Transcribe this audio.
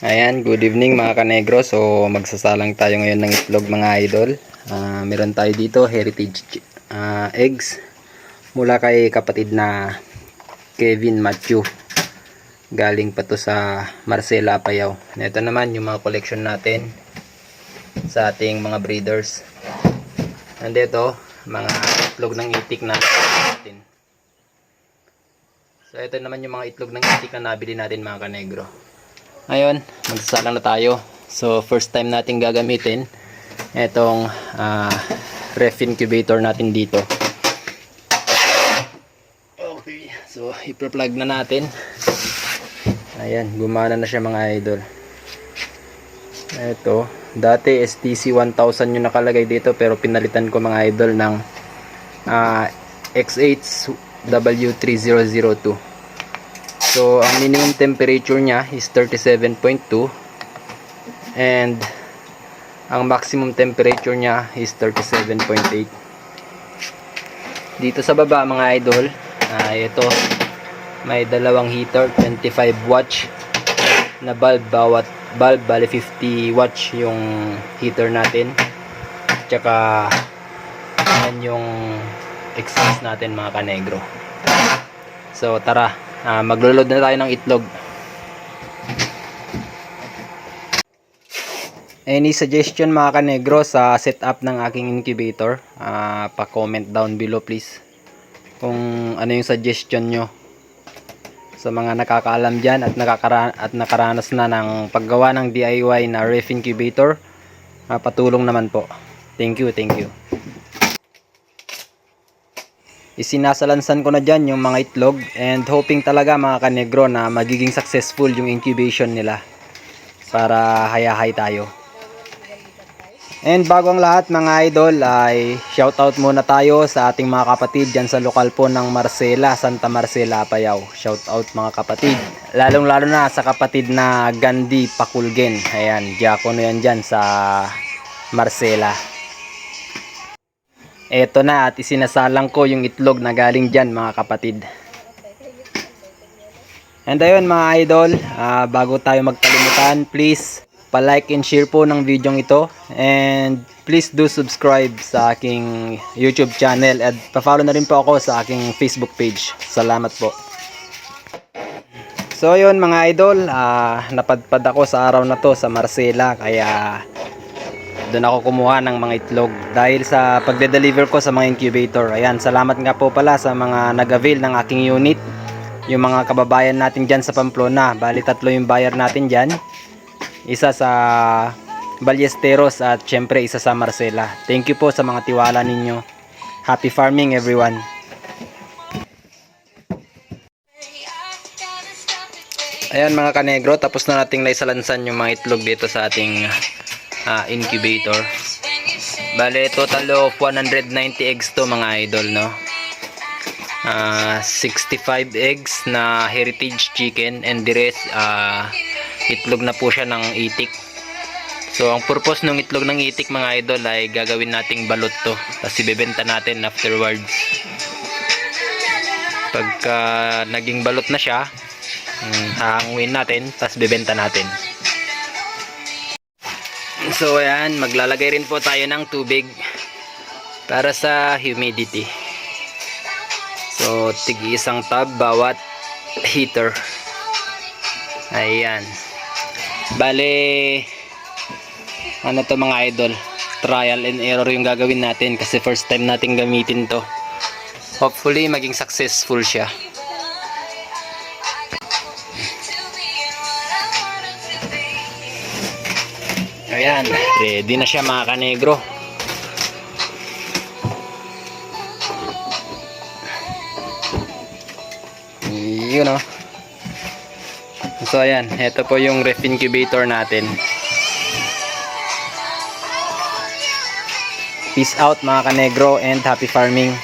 Ayan, good evening mga kanegro. So, magsasalang tayo ngayon ng itlog mga idol. Ah, meron tayo dito, heritage ah, eggs mula kay kapatid na Kevin Matthew. Galing pa to sa Marcela Payaw. Ito naman yung mga collection natin sa ating mga breeders. Nandito, mga itlog ng itik na natin. So, ito naman yung mga itlog ng itik na nabili natin mga kanegro. Ngayon, magsasalang na tayo. So, first time natin gagamitin itong ah, ref incubator natin dito. Okay, so ipa-plug na natin. Ayan, gumana na siya mga idol. Ito, dati STC 1000 yung nakalagay dito pero pinalitan ko mga idol ng ah, X8 W3002. So, ang minimum temperature niya is 37.2 and ang maximum temperature niya is 37.8. Dito sa baba mga idol, ah ito may dalawang heater, 25 watts na bulb bawat bulb bali 50 watts yung heater natin. Tsaka yan yung exhaust natin mga kanegro. So tara, ah, maglo-load na tayo ng itlog. Any suggestion mga kanegro sa setup ng aking incubator? Ah, pa-comment down below please. Kung ano yung suggestion nyo sa mga nakakaalam dyan at, nakakara at nakaranas na ng paggawa ng DIY na ref incubator. ah, patulong naman po. Thank you, thank you. Isinasalansan ko na dyan yung mga itlog and hoping talaga mga kanegro na magiging successful yung incubation nila para hayahay tayo. And bago ang lahat mga idol ay shoutout muna tayo sa ating mga kapatid dyan sa lokal po ng Marcela, Santa Marcela, Apayao. Shoutout mga kapatid. Lalong lalo na sa kapatid na Gandhi Pakulgen. Ayan, diakono yan dyan sa Marcela. Eto na at isinasalang ko yung itlog na galing dyan mga kapatid. And ayun mga idol, ah, bago tayo magkalimutan, please pa-like and share po ng video ito. And please do subscribe sa aking YouTube channel at pa-follow na rin po ako sa aking Facebook page. Salamat po. So ayun mga idol, ah, napadpad ako sa araw na to sa Marcela kaya doon ako kumuha ng mga itlog dahil sa pagde-deliver ko sa mga incubator. Ayan, salamat nga po pala sa mga nag-avail ng aking unit. Yung mga kababayan natin dyan sa Pamplona. Bali tatlo yung buyer natin dyan. Isa sa Ballesteros at syempre isa sa Marcela. Thank you po sa mga tiwala ninyo. Happy farming everyone. Ayan mga kanegro, tapos na nating naisalansan yung mga itlog dito sa ating ah, incubator. Bale, total of 190 eggs to mga idol, no? Ah, 65 eggs na heritage chicken and the rest, ah, itlog na po siya ng itik. So, ang purpose ng itlog ng itik mga idol ay gagawin nating balot to. Tapos ibebenta natin afterwards. Pagka naging balot na siya, mm, hahanguin natin, tapos bebenta natin. So ayan, maglalagay rin po tayo ng tubig para sa humidity. So tigi isang tub bawat heater. Ayan. Bale ano to mga idol, trial and error yung gagawin natin kasi first time natin gamitin to. Hopefully maging successful siya. Ayan, ready na siya mga kanegro. Yun o. So ayan, ito po yung ref incubator natin. Peace out mga kanegro and happy farming.